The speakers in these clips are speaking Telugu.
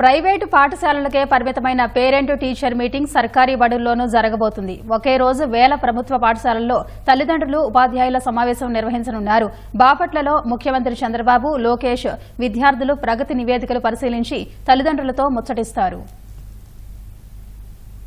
ప్రైవేటు పాఠశాలలకే పరిమితమైన పేరెంట్ టీచర్ మీటింగ్ సర్కారీ బడుల్లోనూ జరగబోతుంది. ఒకే రోజు వేల ప్రభుత్వ పాఠశాలల్లో తల్లిదండ్రులు ఉపాధ్యాయుల సమావేశం నిర్వహించనున్నారు. బాపట్లలో ముఖ్యమంత్రి చంద్రబాబు లోకేష్ విద్యార్థులు ప్రగతి నివేదికలు పరిశీలించి తల్లిదండ్రులతో ముచ్చటిస్తారు.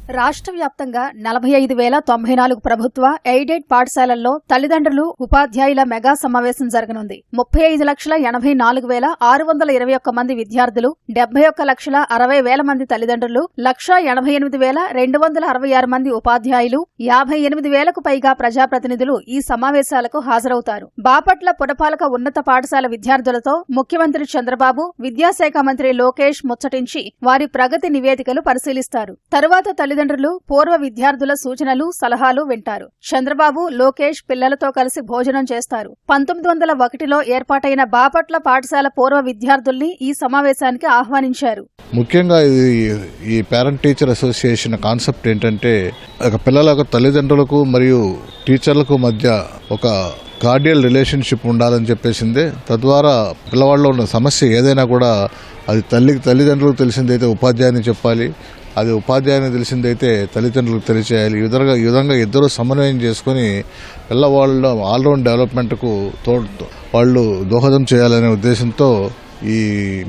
రాష్ట్ర వ్యాప్తంగా నలభై ఐదు వేల తొంభై నాలుగు ప్రభుత్వ ఎయిడెడ్ పాఠశాలల్లో తల్లిదండ్రులు ఉపాధ్యాయుల మెగా సమావేశం జరగనుంది. ముప్పై ఐదు లక్షల ఎనభై నాలుగు వేల ఆరు వందల ఇరవై ఒక్క మంది విద్యార్థులు డెబ్బై ఒక్క లక్షల అరవై వేల మంది తల్లిదండ్రులు లక్ష ఎనభై ఎనిమిది వేల రెండు వందల అరవై ఆరు మంది ఉపాధ్యాయులు యాభై ఎనిమిది వేలకు పైగా ప్రజాప్రతినిధులు ఈ సమావేశాలకు హాజరవుతారు. బాపట్ల పురపాలక ఉన్నత పాఠశాల విద్యార్థులతో ముఖ్యమంత్రి చంద్రబాబు విద్యాశాఖ మంత్రి లోకేష్ ముచ్చటించి వారి ప్రగతి నివేదికలు పరిశీలిస్తారు. తరువాత తల్లిదండ్రులు పూర్వ విద్యార్థుల సూచనలు సలహాలు వింటారు. చంద్రబాబు లోకేష్ పిల్లలతో కలిసి భోజనం చేస్తారు. పంతొమ్మిది వందల ఒకటిలో ఏర్పాటైన బాపట్ల పాఠశాల పూర్వ విద్యార్థుల్ని ఈ సమావేశానికి ఆహ్వానించారు. ముఖ్యంగా ఇది ఈ పేరెంట్ టీచర్ అసోసియేషన్ కాన్సెప్ట్ ఏంటంటే ఒక పిల్లలకు తల్లిదండ్రులకు మరియు టీచర్లకు మధ్య ఒక గార్డియల్ రిలేషన్షిప్ ఉండాలని చెప్పేసిందే. తద్వారా పిల్లవాళ్ళలో ఉన్న సమస్య ఏదైనా కూడా అది తల్లికి తల్లిదండ్రులకు తెలిసిందైతే ఉపాధ్యాయుని చెప్పాలి. అది ఉపాధ్యాయుని తెలిసిందైతే తల్లిదండ్రులకు తెలియచేయాలి. ఈ విధంగా ఈ విధంగా ఇద్దరు సమన్వయం చేసుకొని పిల్లవాళ్ళ ఆల్రౌండ్ డెవలప్మెంట్కు తోడు వాళ్ళు దోహదం చేయాలనే ఉద్దేశంతో ఈ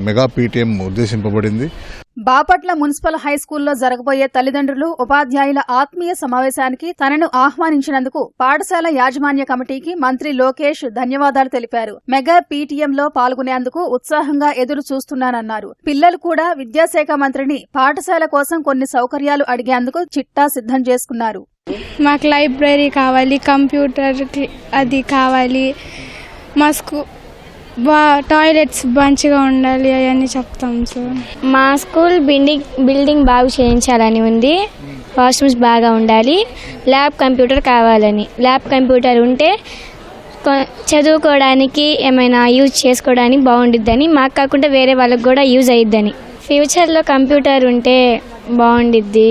మెగా పీటీఎం ఉద్దేశింపబడింది. బాపట్ల మున్సిపల్ హై స్కూల్లో జరగబోయే తల్లిదండ్రులు ఉపాధ్యాయుల ఆత్మీయ సమావేశానికి తనను ఆహ్వానించినందుకు పాఠశాల యాజమాన్య కమిటీకి మంత్రి లోకేష్ ధన్యవాదాలు తెలిపారు. మెగా పీటీఎంలో పాల్గొనేందుకు ఉత్సాహంగా ఎదురు చూస్తున్నానన్నారు పిల్లలు కూడా విద్యాశాఖ మంత్రిని పాఠశాల కోసం కొన్ని సౌకర్యాలు అడిగేందుకు చిట్టా సిద్ధం చేసుకున్నారు. మాకు లైబ్రరీ కావాలి కంప్యూటర్ అది కావాలి మా స్కూ బా టాయిలెట్స్ మంచిగా ఉండాలి అవన్నీ చెప్తాం సార్ మా స్కూల్ బిల్డింగ్ బిల్డింగ్ బాగు చేయించాలని ఉంది. వాష్రూమ్స్ బాగా ఉండాలి. ల్యాబ్ కంప్యూటర్ కావాలని. ల్యాబ్ కంప్యూటర్ ఉంటే చదువుకోవడానికి ఏమైనా యూజ్ చేసుకోవడానికి బాగుండిద్దని. మాకు కాకుండా వేరే వాళ్ళకి కూడా యూజ్ అయ్యిద్దని ఫ్యూచర్లో కంప్యూటర్ ఉంటే బాగుండిద్ది.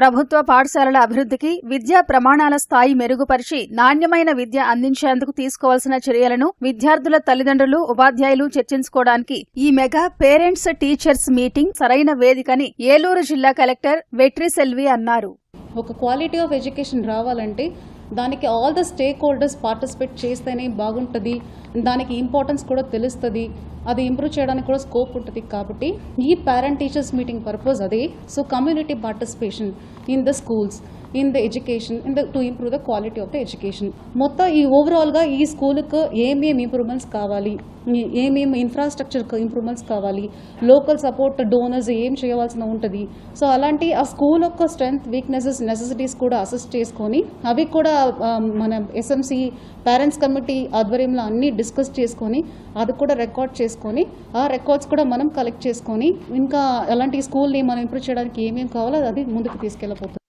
ప్రభుత్వ పాఠశాలల అభివృద్ధికి విద్యా ప్రమాణాల స్థాయి మెరుగుపరిచి నాణ్యమైన విద్య అందించేందుకు తీసుకోవాల్సిన చర్యలను విద్యార్థుల తల్లిదండ్రులు ఉపాధ్యాయులు చర్చించుకోవడానికి ఈ మెగా పేరెంట్స్ టీచర్స్ మీటింగ్ సరైన వేదికని ఏలూరు జిల్లా కలెక్టర్ వెట్రి సెల్వి అన్నారు. ఒక క్వాలిటీ ఆఫ్ ఎడ్యుకేషన్ రావాలంటే దానికి all the stakeholders participate చేస్తేనే బాగుంటుంది దానికి ఇంపార్టెన్స్ కూడా తెలుస్తుంది. అది ఇంప్రూవ్ చేయడానికి కూడా స్కోప్ ఉంటుంది కాబట్టి ఈ పేరెంట్ టీచర్స్ మీటింగ్ పర్పస్ అదే. So community participation in the schools in the education in the to improve the quality of the education మొత్తం ఈ ఓవరాల్గా ఈ స్కూల్కి ఏమేమి ఇంప్రూవ్మెంట్స్ కావాలి? ఏమేమి ఇన్ఫ్రాస్ట్రక్చర్ ఇంప్రూవ్మెంట్స్ కావాలి? లోకల్ సపోర్ట్ డోనర్స్ ఏం చేయవలసిన ఉంటుంది? సో అలాంటి ఆ స్కూల్ యొక్క స్ట్రెంగ్త్ వీక్నెసెస్ నెసెసిటీస్ కూడా అసెస్ చేసుకొని అవి కూడా మన ఎస్ఎంసి పేరెంట్స్ కమిటీ ఆధ్వర్యంలో అన్నీ డిస్కస్ చేసుకొని అది కూడా రికార్డ్ చేసుకొని ఆ రికార్డ్స్ కూడా మనం కలెక్ట్ చేసుకొని ఇంకా అలాంటి స్కూల్ని మనం ఇంప్రూవ్ చేయడానికి ఏమేమి కావాలో అది ముందుకు తీసుకెళ్ళిపోతుంది